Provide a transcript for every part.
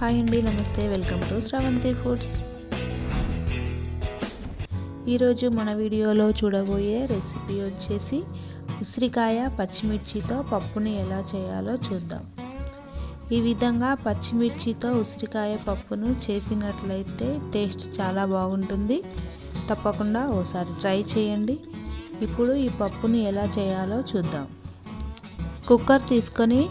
Hi అండి నమస్తే. Welcome to Sravanthi foods. ఈరోజు మన వీడియోలో చూడబోయే రెసిపీ వచ్చేసి ఉసిరికాయ పచ్చిమిర్చితో పప్పుని ఎలా చేయాలో చూద్దాం. ఈ విధంగా పచ్చిమిర్చితో ఉసిరికాయ పప్పును చేసినట్లయితే టేస్ట్ చాలా బాగుంటుంది. తప్పకుండా ఓసారి ట్రై చేయండి. ఇప్పుడు ఈ పప్పుని ఎలా చేయాలో చూద్దాం. కుక్కర్ తీసుకొని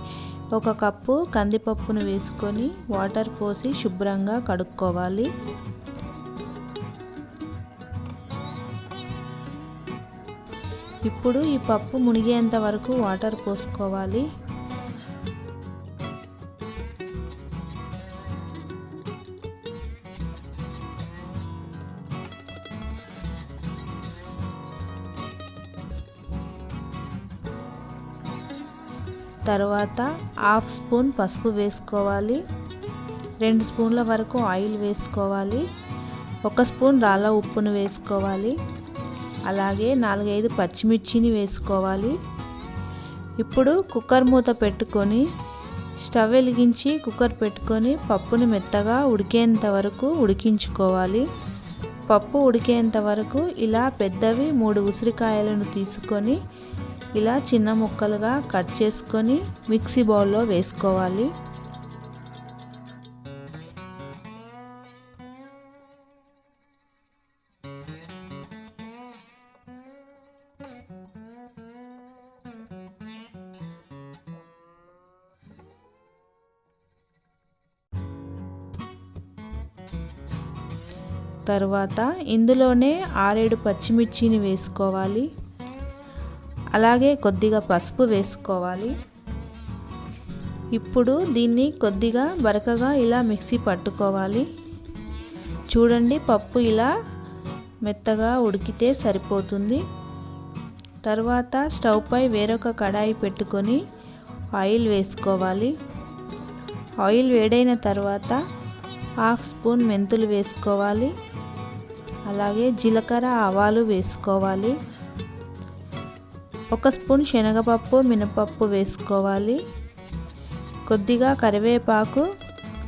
ఒక కప్పు కందిపప్పును వేసుకొని వాటర్ పోసి శుభ్రంగా కడుక్కోవాలి. ఇప్పుడు ఈ పప్పు మునిగేంత వరకు వాటర్ పోసుకోవాలి. తర్వాత హాఫ్ స్పూన్ పసుపు వేసుకోవాలి. రెండు స్పూన్ల వరకు ఆయిల్ వేసుకోవాలి. ఒక స్పూన్ రాళ్ళ ఉప్పును వేసుకోవాలి. అలాగే నాలుగైదు పచ్చిమిర్చిని వేసుకోవాలి. ఇప్పుడు కుక్కర్ మూత పెట్టుకొని స్టవ్ వెలిగించి కుక్కర్ పెట్టుకొని పప్పుని మెత్తగా ఉడికేంత వరకు ఉడికించుకోవాలి. పప్పు ఉడికేంత వరకు ఇలా పెద్దవి మూడు ఉసిరికాయలను తీసుకొని ఇలా చిన్న ముక్కలుగా కట్ చేసుకొని మిక్సీ బౌల్లో వేసుకోవాలి. తర్వాత ఇందులోనే ఆరేడు పచ్చిమిర్చిని వేసుకోవాలి. అలాగే కొద్దిగా పసుపు వేసుకోవాలి. ఇప్పుడు దీన్ని కొద్దిగా బరకగా ఇలా మిక్సీ పట్టుకోవాలి. చూడండి పప్పు ఇలా మెత్తగా ఉడికితే సరిపోతుంది. తర్వాత స్టవ్పై వేరొక కడాయి పెట్టుకొని ఆయిల్ వేసుకోవాలి. ఆయిల్ వేడైన తర్వాత హాఫ్ స్పూన్ మెంతులు వేసుకోవాలి. అలాగే జీలకర్ర ఆవాలు వేసుకోవాలి. ఒక స్పూన్ శనగపప్పు మినపప్పు వేసుకోవాలి. కొద్దిగా కరివేపాకు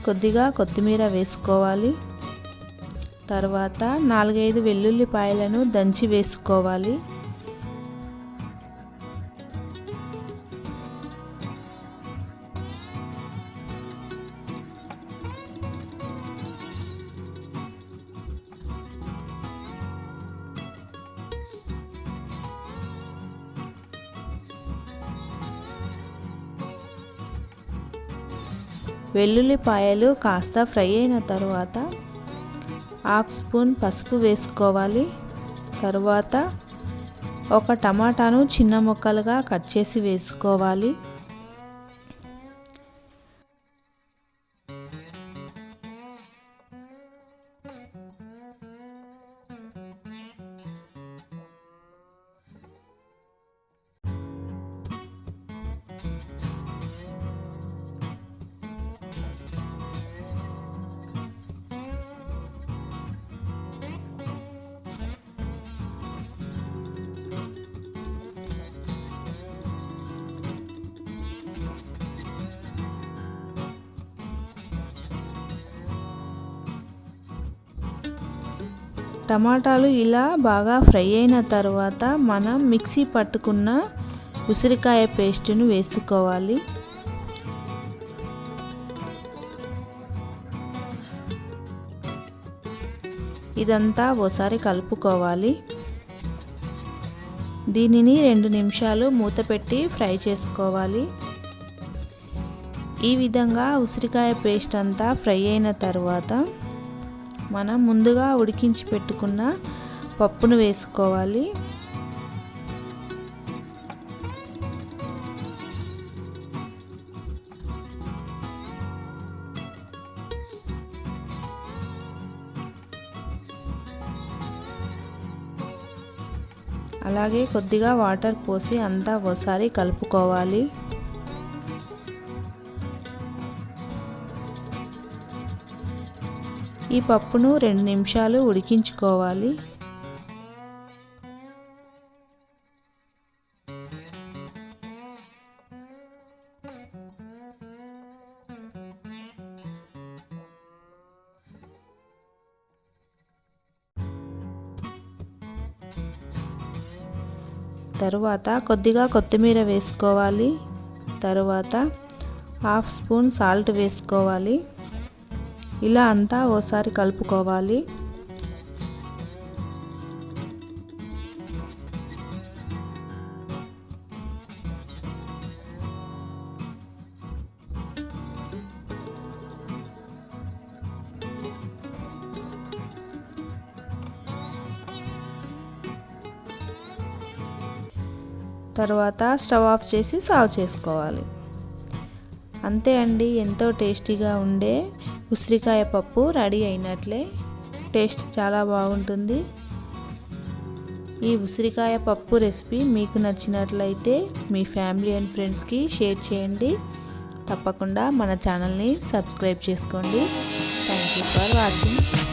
కొద్దిగా కొత్తిమీర వేసుకోవాలి. తర్వాత నాలుగైదు వెల్లుల్లిపాయలను దంచి వేసుకోవాలి. వెల్లుల్లిపాయలు కాస్త ఫ్రై అయిన తర్వాత హాఫ్ స్పూన్ పసుపు వేసుకోవాలి. తరువాత ఒక టమాటాను చిన్న ముక్కలుగా కట్ చేసి వేసుకోవాలి. టమాటాలు ఇలా బాగా ఫ్రై అయిన తర్వాత మనం మిక్సీ పట్టుకున్న ఉసిరికాయ పేస్ట్ను వేసుకోవాలి. ఇదంతా ఓసారి కలుపుకోవాలి. దీనిని రెండు నిమిషాలు మూత పెట్టి ఫ్రై చేసుకోవాలి. ఈ విధంగా ఉసిరికాయ పేస్ట్ అంతా ఫ్రై అయిన తర్వాత మనం ముందుగా ఉడికించి పెట్టుకున్న పప్పును వేసుకోవాలి. అలాగే కొద్దిగా వాటర్ పోసి అంతా ఒకసారి కలుపుకోవాలి. ఈ పప్పును రెండు నిమిషాలు ఉడికించుకోవాలి. తరువాత కొద్దిగా కొత్తిమీర వేసుకోవాలి. తరువాత హాఫ్ స్పూన్ సాల్ట్ వేసుకోవాలి. ఇలా అంతా ఓసారి కలుపుకోవాలి. తర్వాత స్టవ్ ఆఫ్ చేసి సర్వ్ చేసుకోవాలి. అంతే అండి ఎంతో టేస్టీగా ఉండే ఉసిరికాయ పప్పు రెడీ అయినట్లే. టేస్ట్ చాలా బాగుంటుంది. ఈ ఉసిరికాయ పప్పు రెసిపీ మీకు నచ్చినట్లయితే మీ ఫ్యామిలీ అండ్ ఫ్రెండ్స్కి షేర్ చేయండి. తప్పకుండా మన ఛానల్ని సబ్స్క్రైబ్ చేసుకోండి. Thank you for watching.